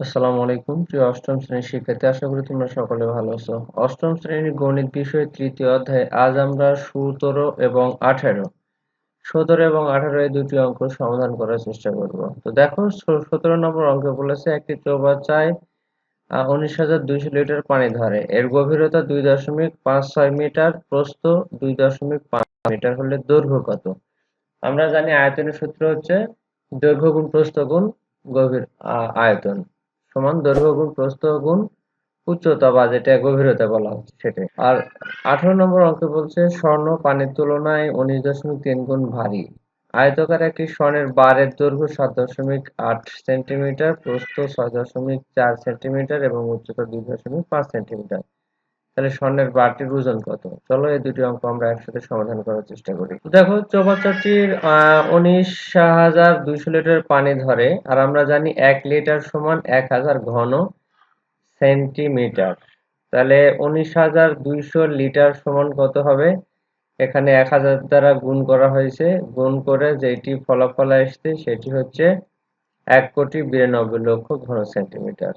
আসসালামু আলাইকুম। প্রিয় অষ্টম শ্রেণির শিক্ষার্থী, আশা করি তোমরা সকলে ভালো আছো। অষ্টম শ্রেণির গণিত বিষয়ের তৃতীয় অধ্যায়ে আজ আমরা সতেরো এবং আঠারো। সতেরো এবং আঠারো এই দুটি অঙ্ক সমাধান করার চেষ্টা করব। তো দেখো সতেরো নম্বর অঙ্কে বলেছে, একটি চৌবাচ্চায় উনিশ হাজার দুইশো লিটার পানি ধরে। এর গভীরতা দুই দশমিক পাঁচ ছয় মিটার, প্রস্থ দুই দশমিক পাঁচ মিটার হলে দৈর্ঘ্য কত? আমরা জানি আয়তনের সূত্র হচ্ছে দৈর্ঘ্য গুণ প্রস্থ গুণ গভীর আয়তন। সমান দৈর্ঘ্য গুণ প্রস্থ গুণ উচ্চতা বা যেটা গভীরতা বলা হচ্ছে সেটাই। আর আঠারো নম্বর অঙ্কে বলছে, স্বর্ণ পানির তুলনায় উনিশ দশমিক তিন গুণ ভারী। আয়তকার একটি স্বর্ণের বারের দৈর্ঘ্য সাত দশমিক আট সেন্টিমিটার, প্রস্থ ছয় দশমিক চার সেন্টিমিটার এবং উচ্চতা দুই দশমিক পাঁচ সেন্টিমিটার। তাহলে স্বর্ণের বারটির ওজন কত? চলো এই দুটি অঙ্ক আমরা একসাথে সমাধান করার চেষ্টা করি। দেখো চৌবাচ্চাটির উনিশ হাজার দুইশো লিটার পানি ধরে, আর আমরা জানি এক লিটার সমান এক হাজার ঘন সেন্টিমিটার। তাহলে উনিশ হাজার দুইশো লিটার সমান কত হবে? এখানে এক হাজার দ্বারা গুণ করা হয়েছে। গুণ করে যেটি ফলাফল আসছে, সেটি হচ্ছে এক কোটি বিরানব্বই লক্ষ ঘন সেন্টিমিটার।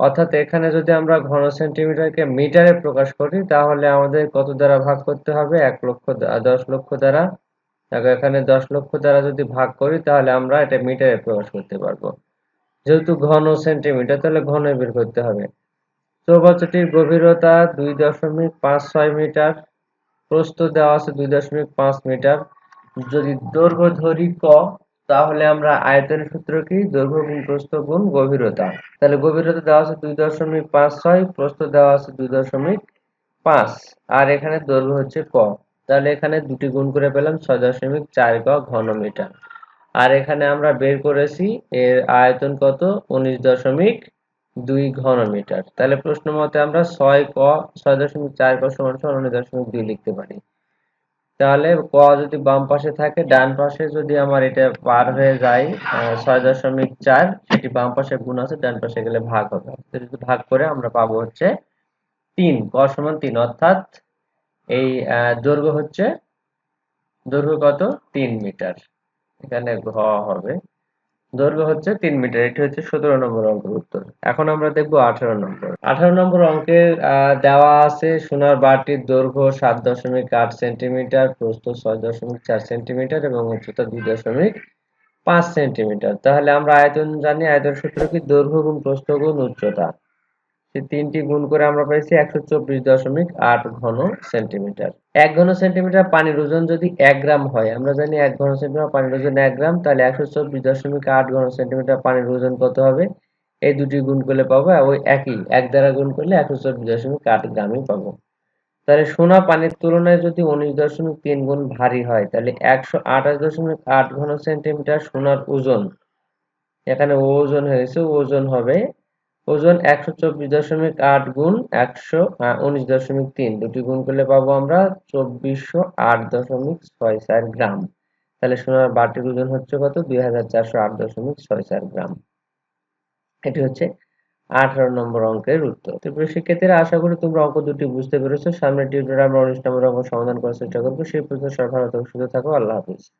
অর্থাৎ এখানে যদি আমরা ঘন সেন্টিমিটারকে মিটারে প্রকাশ করি, তাহলে আমাদের কত দ্বারা ভাগ করতে হবে? এক লক্ষ দশ লক্ষ দ্বারা। দেখো, এখানে দশ লক্ষ দ্বারা যদি ভাগ করি, তাহলে আমরা এটা মিটারে প্রকাশ করতে পারব। যেহেতু ঘন সেন্টিমিটার তাহলে ঘন বের করতে হবে। চৌবাচ্চাটির গভীরতা দুই দশমিক পাঁচ ছয় মিটার প্রস্থ দেওয়া আছে দুই দশমিক পাঁচ মিটার যদি দৈর্ঘ্য ধরি ক তাহলে আমরা আয়তনের সূত্র কি? দৈর্ঘ্য গুণ প্রস্থ গুণ গভীরতা। তাহলে গভীরতা দেওয়া আছে দুই দশমিক পাঁচ ছয়, প্রস্থ দেওয়া আছে দুই দশমিক পাঁচ। আর এখানে দৈর্ঘ্য হচ্ছে ক। তাহলে এখানে দুটি গুণ করে পেলাম ছয় দশমিক চার ক ঘন মিটার আর এখানে আমরা বের করেছি এর আয়তন কত? উনিশ দশমিক দুই ঘন মিটার তাহলে প্রশ্ন মতে আমরা ছয় ক, ছয় দশমিক চার ক সমান সমান উনিশ দশমিক দুই লিখতে পারি। তাহলে ক যদি বাম পাশে থাকে, ডান পাশে যদি আমার এটা পার হয়ে যায় ছয় দশমিক চার সেটি বাম পাশে গুণ আছে, ডান পাশে গেলে ভাগ হবে। যদি ভাগ করে আমরা পাবো হচ্ছে তিন, ক সমান তিন, অর্থাৎ এই দৈর্ঘ্য হচ্ছে, দৈর্ঘ্য কত? তিন মিটার। এখানে ঘ হবে। দৈর্ঘ্য হচ্ছে তিন মিটার, এটি হচ্ছে সতেরো নম্বর অঙ্কের উত্তর। এখন আমরা দেখব আঠারো নম্বর। আঠারো নম্বর অঙ্কের দেওয়া আছে সোনার বাটির দৈর্ঘ্য সাত দশমিক আট সেন্টিমিটার প্রস্ত ছয় দশমিক চার সেন্টিমিটার এবং উচ্চতা দুই দশমিক পাঁচ সেন্টিমিটার। তাহলে আমরা আয়তন জানি, আয়তন সূত্র কি? দৈর্ঘ্য গুণ প্রস্থ গুণ উচ্চতা। সে তিনটি গুণ করে আমরা পাইছি একশো চব্বিশ দশমিক আট ঘন সেন্টিমিটার। এক ঘন সেন্টিমিটার পানির ওজন যদি এক গ্রাম হয়, আমরা জানি এক ঘন সেন্টিমিটার পানির ওজন এক গ্রাম, তাহলে একশো চব্বিশ দশমিক আট ঘন সেন্টিমিটার পানির ওজন কত হবে? এই দুটি গুণ করলে পাবো ওই একই, এক দ্বারা গুণ করলে একশো চব্বিশ দশমিক আট গ্রামই পাবো। তাহলে সোনা পানির তুলনায় যদি উনিশ দশমিক তিন গুণ ভারী হয়, তাহলে একশো আঠাশ দশমিক আট ঘন সেন্টিমিটার সোনার ওজন, এখানে ওজন হয়েছে ওজন হবে ওজন একশো চব্বিশ দশমিক আট গুণ একশো উনিশ দশমিক তিন। দুটি গুণ করলে পাবো আমরা চব্বিশশো আট দশমিক ছয় চার গ্রাম। তাহলে সোনার বাটির ওজন হচ্ছে কত? দুই হাজার চারশো আট দশমিক ছয় চার গ্রাম। এটি হচ্ছে আঠারো নম্বর অঙ্কের উত্তর। তো শিক্ষার্থীরা, আশা করি তোমরা অঙ্ক দুটি বুঝতে পেরেছ। সামনের টিউটোরিয়ালে আমরা উনিশ নম্বর অঙ্ক সমাধান করার চেষ্টা করব। সেই পর্যন্ত সবাই ভালো থাকো, সুস্থ থাকো। আল্লাহ হাফিজ।